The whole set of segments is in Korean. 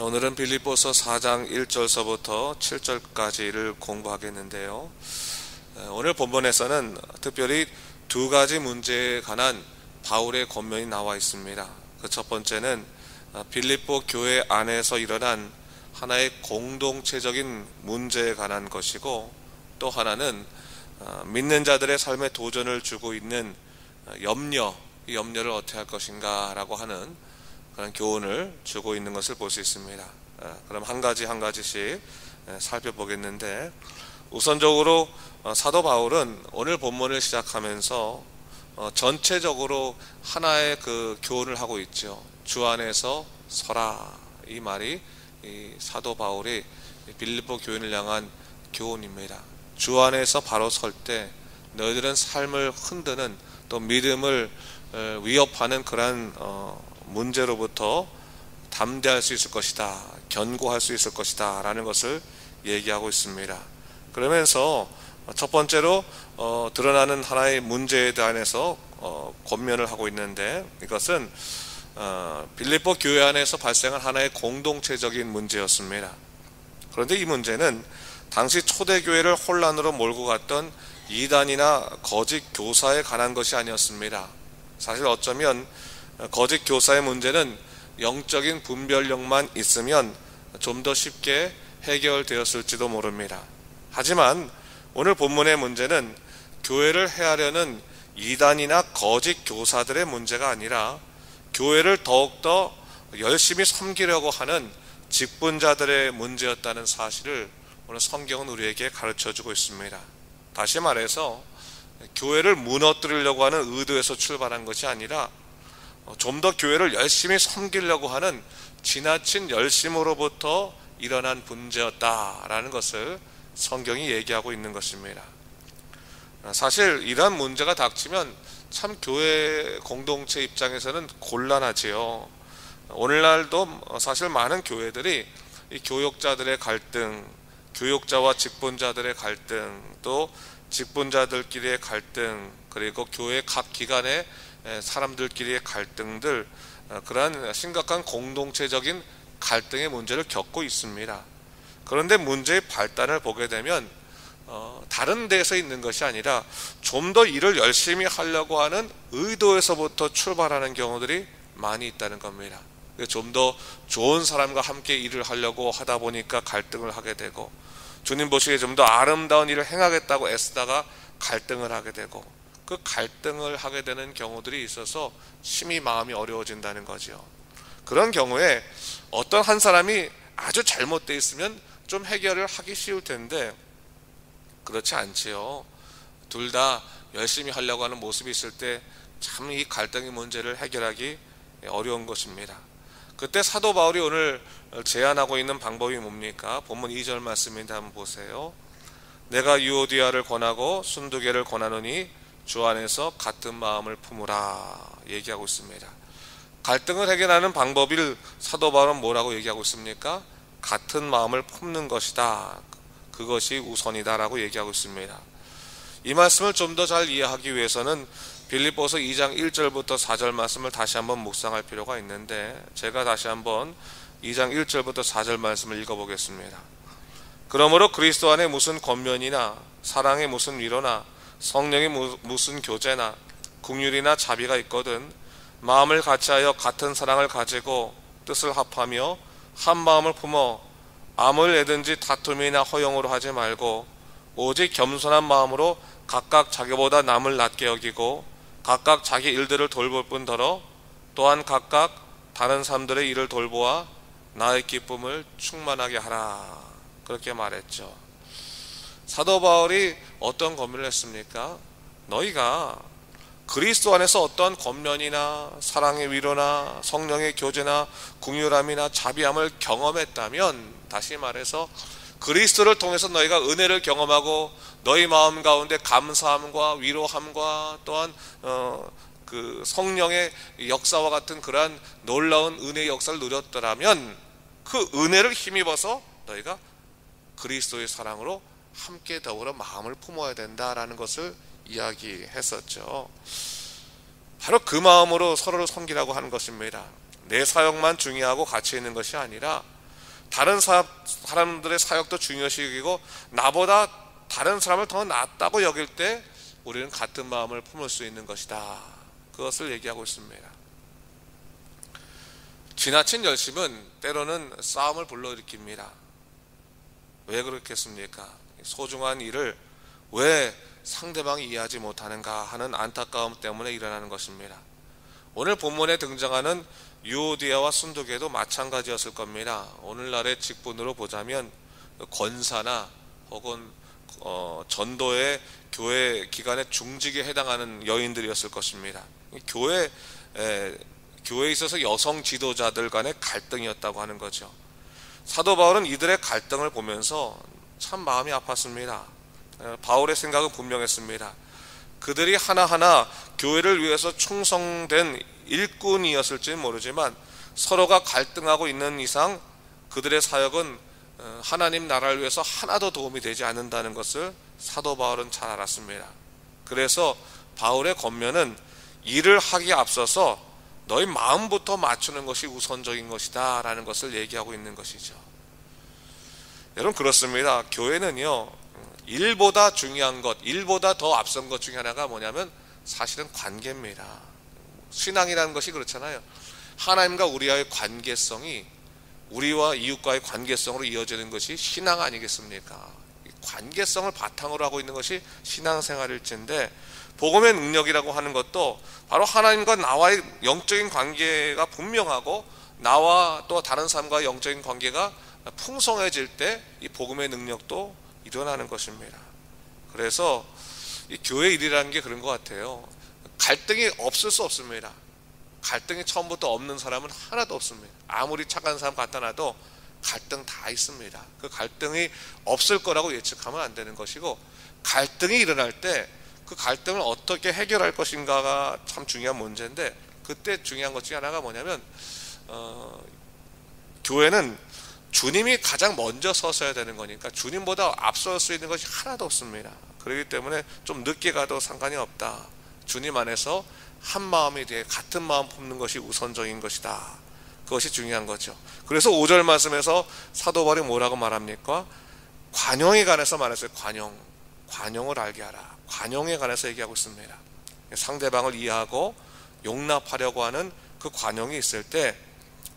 오늘은 빌립보서 4장 1절서부터 7절까지를 공부하겠는데요. 오늘 본문에서는 특별히 두 가지 문제에 관한 바울의 권면이 나와 있습니다. 그 첫 번째는 빌립보 교회 안에서 일어난 하나의 공동체적인 문제에 관한 것이고 또 하나는 믿는 자들의 삶에 도전을 주고 있는 염려, 이 염려를 어떻게 할 것인가라고 하는 그런 교훈을 주고 있는 것을 볼 수 있습니다. 어, 그럼 한 가지 한 가지씩 살펴보겠는데 우선적으로 어, 사도 바울은 오늘 본문을 시작하면서 어, 전체적으로 하나의 그 교훈을 하고 있죠. 주 안에서 서라 이 말이 사도 바울이 빌립보 교인을 향한 교훈입니다. 주 안에서 바로 설 때 너희들은 삶을 흔드는 또 믿음을 위협하는 그러한 문제로부터 담대할 수 있을 것이다. 견고할 수 있을 것이다. 라는 것을 얘기하고 있습니다. 그러면서 첫 번째로 어, 드러나는 하나의 문제에 대해서 어, 권면을 하고 있는데 이것은 어, 빌립보 교회 안에서 발생한 하나의 공동체적인 문제였습니다. 그런데 이 문제는 당시 초대교회를 혼란으로 몰고 갔던 이단이나 거짓 교사에 관한 것이 아니었습니다. 사실 어쩌면 거짓 교사의 문제는 영적인 분별력만 있으면 좀 더 쉽게 해결되었을지도 모릅니다. 하지만 오늘 본문의 문제는 교회를 해하려는 이단이나 거짓 교사들의 문제가 아니라 교회를 더욱더 열심히 섬기려고 하는 직분자들의 문제였다는 사실을 오늘 성경은 우리에게 가르쳐 주고 있습니다. 다시 말해서 교회를 무너뜨리려고 하는 의도에서 출발한 것이 아니라 어, 좀 더 교회를 열심히 섬기려고 하는 지나친 열심으로부터 일어난 문제였다라는 것을 성경이 얘기하고 있는 것입니다. 어, 사실 이러한 문제가 닥치면 참 교회 공동체 입장에서는 곤란하지요. 오늘날도 사실 많은 교회들이 교육자들의 갈등, 교육자와 직분자들의 갈등, 또 직분자들끼리의 갈등, 그리고 교회 각 기관의 사람들끼리의 갈등들 어, 그러한 심각한 공동체적인 갈등의 문제를 겪고 있습니다. 그런데 문제의 발단을 보게 되면 어, 다른 데서 있는 것이 아니라 좀 더 일을 열심히 하려고 하는 의도에서부터 출발하는 경우들이 많이 있다는 겁니다. 좀 더 좋은 사람과 함께 일을 하려고 하다 보니까 갈등을 하게 되고 주님 보시기에 좀 더 아름다운 일을 행하겠다고 애쓰다가 갈등을 하게 되고 그 갈등을 하게 되는 경우들이 있어서 심히 마음이 어려워진다는 거죠. 그런 경우에 어떤 한 사람이 아주 잘못되어 있으면 좀 해결을 하기 쉬울 텐데 그렇지 않지요. 둘 다 열심히 하려고 하는 모습이 있을 때 참 이 갈등의 문제를 해결하기 어려운 것입니다. 그때 사도 바울이 오늘 제안하고 있는 방법이 뭡니까? 본문 2절 말씀인데 한번 보세요. 내가 유오디아를 권하고 순두개를 권하노니 주 안에서 같은 마음을 품으라 얘기하고 있습니다. 갈등을 해결하는 방법을 사도 바울은 뭐라고 얘기하고 있습니까? 같은 마음을 품는 것이다. 그것이 우선이다라고 얘기하고 있습니다. 이 말씀을 좀 더 잘 이해하기 위해서는 빌립보서 2장 1절부터 4절 말씀을 다시 한번 묵상할 필요가 있는데 제가 다시 한번 2장 1절부터 4절 말씀을 읽어보겠습니다. 그러므로 그리스도 안에 무슨 권면이나 사랑의 무슨 위로나 성령의 무슨 교제나 국률이나 자비가 있거든 마음을 같이하여 같은 사랑을 가지고 뜻을 합하며 한 마음을 품어 암을 내든지 다툼이나 허용으로 하지 말고 오직 겸손한 마음으로 각각 자기보다 남을 낮게 여기고 각각 자기 일들을 돌볼 뿐더러 또한 각각 다른 사람들의 일을 돌보아 나의 기쁨을 충만하게 하라 그렇게 말했죠. 사도 바울이 어떤 권면을 했습니까? 너희가 그리스도 안에서 어떠한 권면이나 사랑의 위로나 성령의 교제나 궁유함이나 자비함을 경험했다면 다시 말해서 그리스도를 통해서 너희가 은혜를 경험하고 너희 마음 가운데 감사함과 위로함과 또한 어, 그 성령의 역사와 같은 그러한 놀라운 은혜의 역사를 누렸더라면 그 은혜를 힘입어서 너희가 그리스도의 사랑으로 함께 더불어 마음을 품어야 된다라는 것을 이야기했었죠. 바로 그 마음으로 서로를 섬기라고 하는 것입니다. 내 사역만 중요하고 가치 있는 것이 아니라 다른 사, 사람들의 사역도 중요시 여기고 나보다 다른 사람을 더 낫다고 여길 때 우리는 같은 마음을 품을 수 있는 것이다. 그것을 얘기하고 있습니다. 지나친 열심은 때로는 싸움을 불러일으킵니다. 왜 그렇겠습니까? 소중한 일을 왜 상대방이 이해하지 못하는가 하는 안타까움 때문에 일어나는 것입니다. 오늘 본문에 등장하는 유오디아와 순두계도 마찬가지였을 겁니다. 오늘날의 직분으로 보자면 권사나 혹은 어, 전도의 교회 기관의 중직에 해당하는 여인들이었을 것입니다. 교회 에, 교회에 있어서 여성 지도자들 간의 갈등이었다고 하는 거죠. 사도 바울은 이들의 갈등을 보면서 참 마음이 아팠습니다. 바울의 생각은 분명했습니다. 그들이 하나하나 교회를 위해서 충성된 일꾼이었을지 모르지만 서로가 갈등하고 있는 이상 그들의 사역은 어, 하나님 나라를 위해서 하나도 도움이 되지 않는다는 것을 사도 바울은 잘 알았습니다. 그래서 바울의 권면은 일을 하기에 앞서서 너희 마음부터 맞추는 것이 우선적인 것이다 라는 것을 얘기하고 있는 것이죠. 여러분 그렇습니다. 교회는요 일보다 중요한 것, 일보다 더 앞선 것 중에 하나가 뭐냐면 사실은 관계입니다. 신앙이라는 것이 그렇잖아요. 하나님과 우리와의 관계성이 우리와 이웃과의 관계성으로 이어지는 것이 신앙 아니겠습니까? 관계성을 바탕으로 하고 있는 것이 신앙생활일진데 복음의 능력이라고 하는 것도 바로 하나님과 나와의 영적인 관계가 분명하고 나와 또 다른 사람과 영적인 관계가 풍성해질 때 이 복음의 능력도 일어나는 것입니다. 그래서 이 교회 일이라는 게 그런 것 같아요. 갈등이 없을 수 없습니다. 갈등이 처음부터 없는 사람은 하나도 없습니다. 아무리 착한 사람 갖다 놔도 갈등 다 있습니다. 그 갈등이 없을 거라고 예측하면 안 되는 것이고 갈등이 일어날 때 그 갈등을 어떻게 해결할 것인가가 참 중요한 문제인데 그때 중요한 것 중에 하나가 뭐냐면 어, 교회는 주님이 가장 먼저 서서야 되는 거니까 주님보다 앞설 수 있는 것이 하나도 없습니다. 그렇기 때문에 좀 늦게 가도 상관이 없다. 주님 안에서 한 마음이 돼 같은 마음 품는 것이 우선적인 것이다. 그것이 중요한 거죠. 그래서 5절 말씀에서 사도 바울이 뭐라고 말합니까? 관용에 관해서 말했어요. 관용. 관용을 알게 하라. 관용에 관해서 얘기하고 있습니다. 상대방을 이해하고 용납하려고 하는 그 관용이 있을 때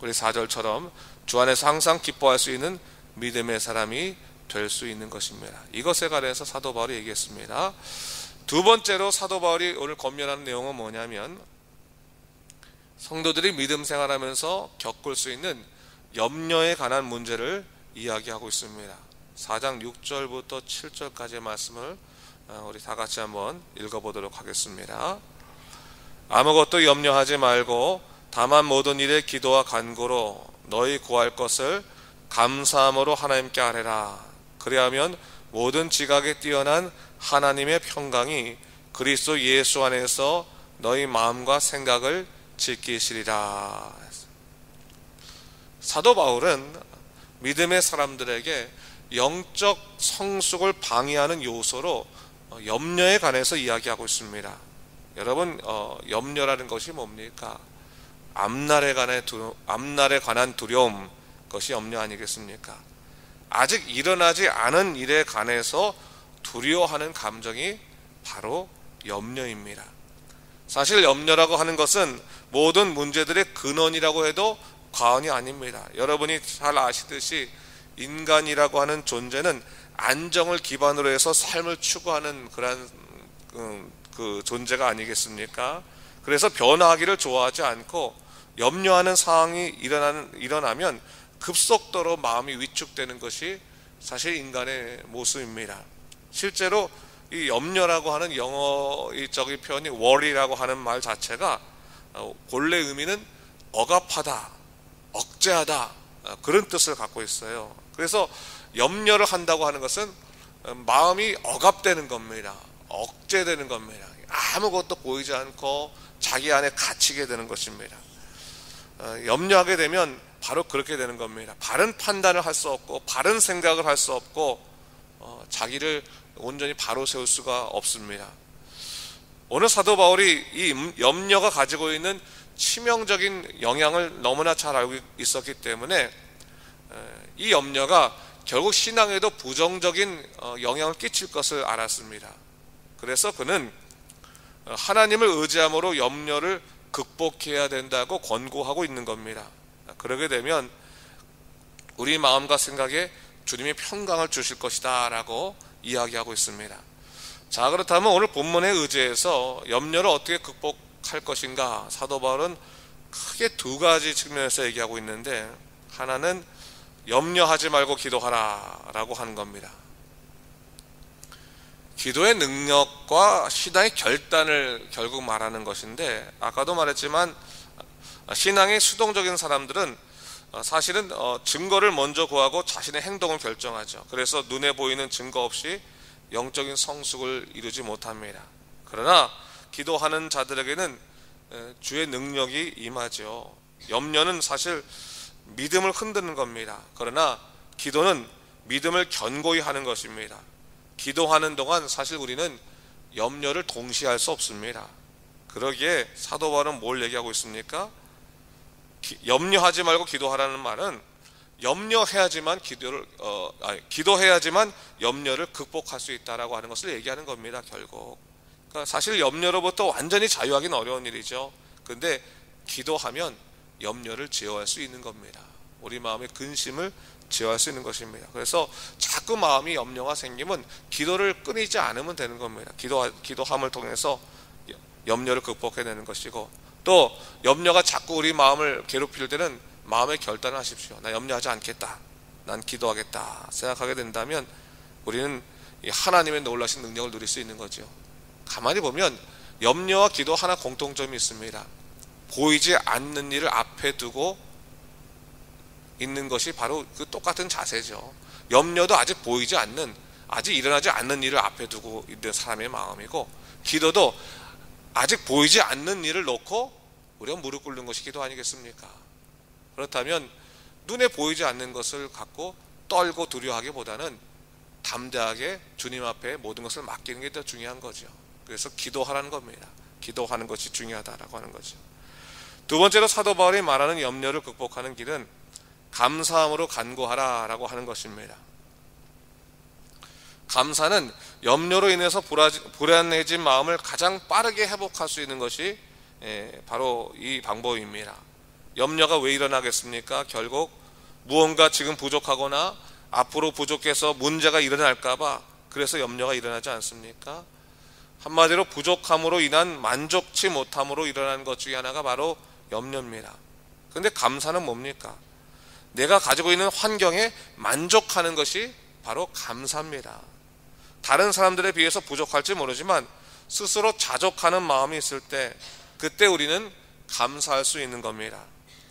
우리 4절처럼 주 안에서 항상 기뻐할 수 있는 믿음의 사람이 될 수 있는 것입니다. 이것에 관해서 사도 바울이 얘기했습니다. 두 번째로 사도 바울이 오늘 건면하는 내용은 뭐냐면 성도들이 믿음 생활하면서 겪을 수 있는 염려에 관한 문제를 이야기하고 있습니다. 4장 6절부터 7절까지의 말씀을 어, 우리 다 같이 한번 읽어보도록 하겠습니다. 아무것도 염려하지 말고 다만 모든 일에 기도와 간구로 너희 구할 것을 감사함으로 하나님께 아뢰라. 그리하면 모든 지각에 뛰어난 하나님의 평강이 그리스도 예수 안에서 너희 마음과 생각을 지키시리라. 사도 바울은 믿음의 사람들에게 영적 성숙을 방해하는 요소로 염려에 관해서 이야기하고 있습니다. 여러분, 어, 염려라는 것이 뭡니까? 앞날에 관한 두려, 앞날에 관한 두려움 것이 염려 아니겠습니까? 아직 일어나지 않은 일에 관해서 두려워하는 감정이 바로 염려입니다. 사실 염려라고 하는 것은 모든 문제들의 근원이라고 해도 과언이 아닙니다. 여러분이 잘 아시듯이 인간이라고 하는 존재는 안정을 기반으로 해서 삶을 추구하는 그런 그, 그 존재가 아니겠습니까? 그래서 변화하기를 좋아하지 않고 염려하는 상황이 일어나는, 일어나면 급속도로 마음이 위축되는 것이 사실 인간의 모습입니다. 실제로 이 염려라고 하는 영어적인 표현이 worry라고 하는 말 자체가 어, 본래 의미는 억압하다, 억제하다 어, 그런 뜻을 갖고 있어요. 그래서 염려를 한다고 하는 것은 어, 마음이 억압되는 겁니다. 억제되는 겁니다. 아무것도 보이지 않고 자기 안에 갇히게 되는 것입니다. 어, 염려하게 되면 바로 그렇게 되는 겁니다. 바른 판단을 할 수 없고 바른 생각을 할 수 없고 어, 자기를 온전히 바로 세울 수가 없습니다. 오늘 사도 바울이 이 염려가 가지고 있는 치명적인 영향을 너무나 잘 알고 있었기 때문에 이 염려가 결국 신앙에도 부정적인 어, 영향을 끼칠 것을 알았습니다. 그래서 그는 어, 하나님을 의지함으로 염려를 극복해야 된다고 권고하고 있는 겁니다. 그러게 되면 우리 마음과 생각에 주님이 평강을 주실 것이다 라고 이야기하고 있습니다. 자 그렇다면 오늘 본문에 의지해서 염려를 어떻게 극복할 것인가 사도 바울은 크게 두 가지 측면에서 얘기하고 있는데 하나는 염려하지 말고 기도하라 라고 하는 겁니다. 기도의 능력과 신앙의 결단을 결국 말하는 것인데 아까도 말했지만 신앙의 수동적인 사람들은 사실은 어, 증거를 먼저 구하고 자신의 행동을 결정하죠. 그래서 눈에 보이는 증거 없이 영적인 성숙을 이루지 못합니다. 그러나 기도하는 자들에게는 주의 능력이 임하죠. 염려는 사실 믿음을 흔드는 겁니다. 그러나 기도는 믿음을 견고히 하는 것입니다. 기도하는 동안 사실 우리는 염려를 동시에 할 수 없습니다. 그러기에 사도 바울은 뭘 얘기하고 있습니까? 기, 염려하지 말고 기도하라는 말은 염려해야지만 기도를 어, 아니, 기도해야지만 염려를 극복할 수 있다라고 하는 것을 얘기하는 겁니다. 결국 그러니까 사실 염려로부터 완전히 자유하기는 어려운 일이죠. 근데 기도하면 염려를 제어할 수 있는 겁니다. 우리 마음의 근심을 제어할 수 있는 것입니다. 그래서 자꾸 마음이 염려가 생기면 기도를 끊이지 않으면 되는 겁니다. 기도 기도함을 통해서 염려를 극복해내는 것이고 또 염려가 자꾸 우리 마음을 괴롭힐 때는 마음의 결단을 하십시오. 나 염려하지 않겠다. 난 기도하겠다. 생각하게 된다면 우리는 하나님의 놀라신 능력을 누릴 수 있는 거죠. 가만히 보면 염려와 기도 하나 공통점이 있습니다. 보이지 않는 일을 앞에 두고 있는 것이 바로 그 똑같은 자세죠. 염려도 아직 보이지 않는 아직 일어나지 않는 일을 앞에 두고 있는 사람의 마음이고 기도도 아직 보이지 않는 일을 놓고 우리가 무릎 꿇는 것이 기도 아니겠습니까? 그렇다면 눈에 보이지 않는 것을 갖고 떨고 두려워하기보다는 담대하게 주님 앞에 모든 것을 맡기는 게 더 중요한 거죠. 그래서 기도하라는 겁니다. 기도하는 것이 중요하다라고 하는 거죠. 두 번째로 사도 바울이 말하는 염려를 극복하는 길은 감사함으로 간구하라라고 하는 것입니다. 감사는 염려로 인해서 불안해진 마음을 가장 빠르게 회복할 수 있는 것이 예, 바로 이 방법입니다. 염려가 왜 일어나겠습니까? 결국 무언가 지금 부족하거나 앞으로 부족해서 문제가 일어날까봐 그래서 염려가 일어나지 않습니까? 한마디로 부족함으로 인한 만족치 못함으로 일어나는 것 중에 하나가 바로 염려입니다. 근데 감사는 뭡니까? 내가 가지고 있는 환경에 만족하는 것이 바로 감사입니다. 다른 사람들에 비해서 부족할지 모르지만 스스로 자족하는 마음이 있을 때 그때 우리는 감사할 수 있는 겁니다.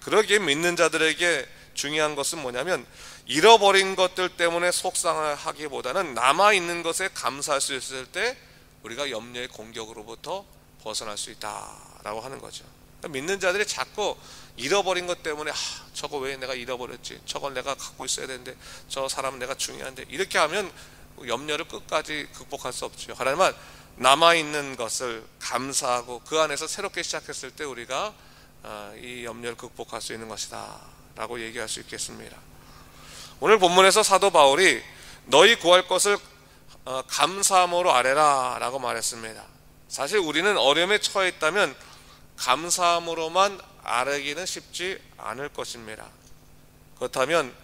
그러기에 믿는 자들에게 중요한 것은 뭐냐면 잃어버린 것들 때문에 속상하기보다는 남아 있는 것에 감사할 수 있을 때 우리가 염려의 공격으로부터 벗어날 수 있다라고 하는 거죠. 믿는 자들이 자꾸 잃어버린 것 때문에 아, 저거 왜 내가 잃어버렸지? 저걸 내가 갖고 있어야 되는데 저 사람은 내가 중요한데 이렇게 하면 염려를 끝까지 극복할 수 없죠. 하나님은 남아 있는 것을 감사하고 그 안에서 새롭게 시작했을 때 우리가 아, 이 염려를 극복할 수 있는 것이다라고 얘기할 수 있겠습니다. 오늘 본문에서 사도 바울이 너희 구할 것을 어, 감사함으로 아래라라고 말했습니다. 사실 우리는 어려움에 처해 있다면 감사함으로만 아뢰기는 쉽지 않을 것입니다. 그렇다면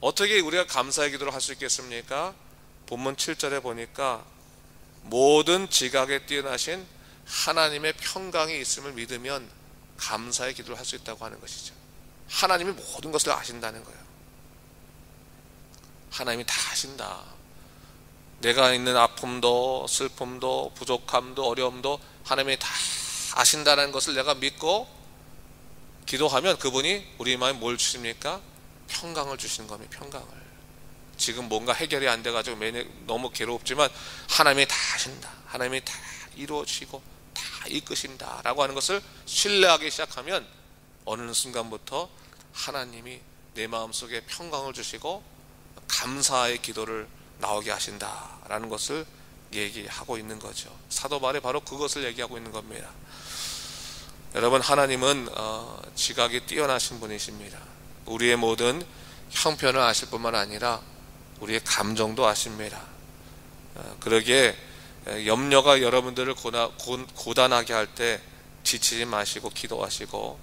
어떻게 우리가 감사의 기도를 할 수 있겠습니까? 본문 7절에 보니까 모든 지각에 뛰어나신 하나님의 평강이 있음을 믿으면 감사의 기도를 할 수 있다고 하는 것이죠. 하나님이 모든 것을 아신다는 거예요. 하나님이 다 아신다. 내가 있는 아픔도 슬픔도 부족함도 어려움도 하나님이 다 아신다는 것을 내가 믿고 기도하면 그분이 우리 마음에 뭘 주십니까? 평강을 주시는 겁니다. 평강을. 지금 뭔가 해결이 안 돼가지고 너무 괴롭지만 하나님이 다 하신다. 하나님이 다 이루어지고 다 이끄신다. 라고 하는 것을 신뢰하기 시작하면 어느 순간부터 하나님이 내 마음속에 평강을 주시고 감사의 기도를 나오게 하신다. 라는 것을 얘기하고 있는 거죠. 사도 말에 바로 그것을 얘기하고 있는 겁니다. 여러분 하나님은 어, 지각이 뛰어나신 분이십니다. 우리의 모든 형편을 아실 뿐만 아니라 우리의 감정도 아십니다. 어, 그러기에 염려가 여러분들을 고나, 고, 단하게 할 때 지치지 마시고 기도하시고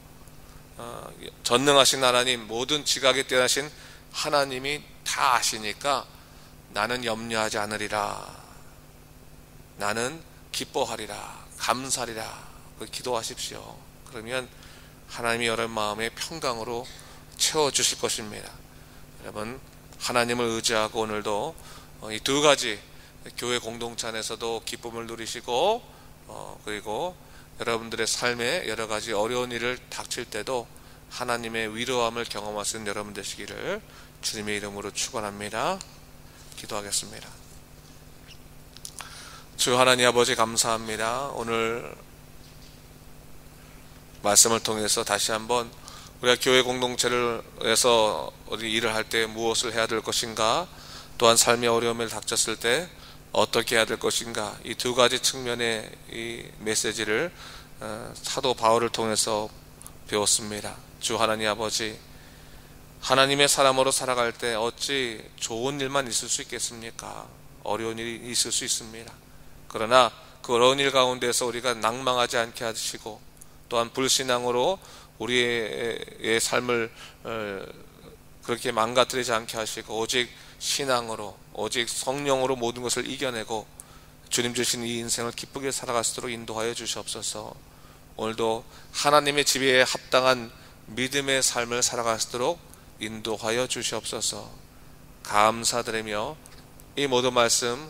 어, 전능하신 하나님 모든 지각에 뛰어나신 하나님이 다 아시니까 나는 염려하지 않으리라 나는 기뻐하리라 감사리라 그 기도하십시오 그러면 하나님이 여러분 마음에 평강으로 채워 주실 것입니다 여러분 하나님을 의지하고 오늘도 어, 이두 가지 교회 공동체 안에서도 기쁨을 누리시고 어, 그리고 여러분들의 삶에 여러 가지 어려운 일을 닥칠 때도 하나님의 위로함을 경험하시는 여러분 되시기를 주님의 이름으로 축원합니다. 기도하겠습니다. 주 하나님 아버지 감사합니다. 오늘 말씀을 통해서 다시 한번 우리가 교회 공동체를 해서 어디 일을 할 때 무엇을 해야 될 것인가 또한 삶의 어려움을 닥쳤을 때 어떻게 해야 될 것인가 이 두 가지 측면의 이 메시지를 어, 사도 바울을 통해서 배웠습니다. 주 하나님 아버지 하나님의 사람으로 살아갈 때 어찌 좋은 일만 있을 수 있겠습니까? 어려운 일이 있을 수 있습니다. 그러나 그 어려운 일 가운데서 우리가 낭망하지 않게 하시고 또한 불신앙으로 우리의 삶을 어, 그렇게 망가뜨리지 않게 하시고 오직 신앙으로 오직 성령으로 모든 것을 이겨내고 주님 주신 이 인생을 기쁘게 살아갈 수 있도록 인도하여 주시옵소서. 오늘도 하나님의 지배에 합당한 믿음의 삶을 살아갈 수 있도록 인도하여 주시옵소서. 감사드리며 이 모든 말씀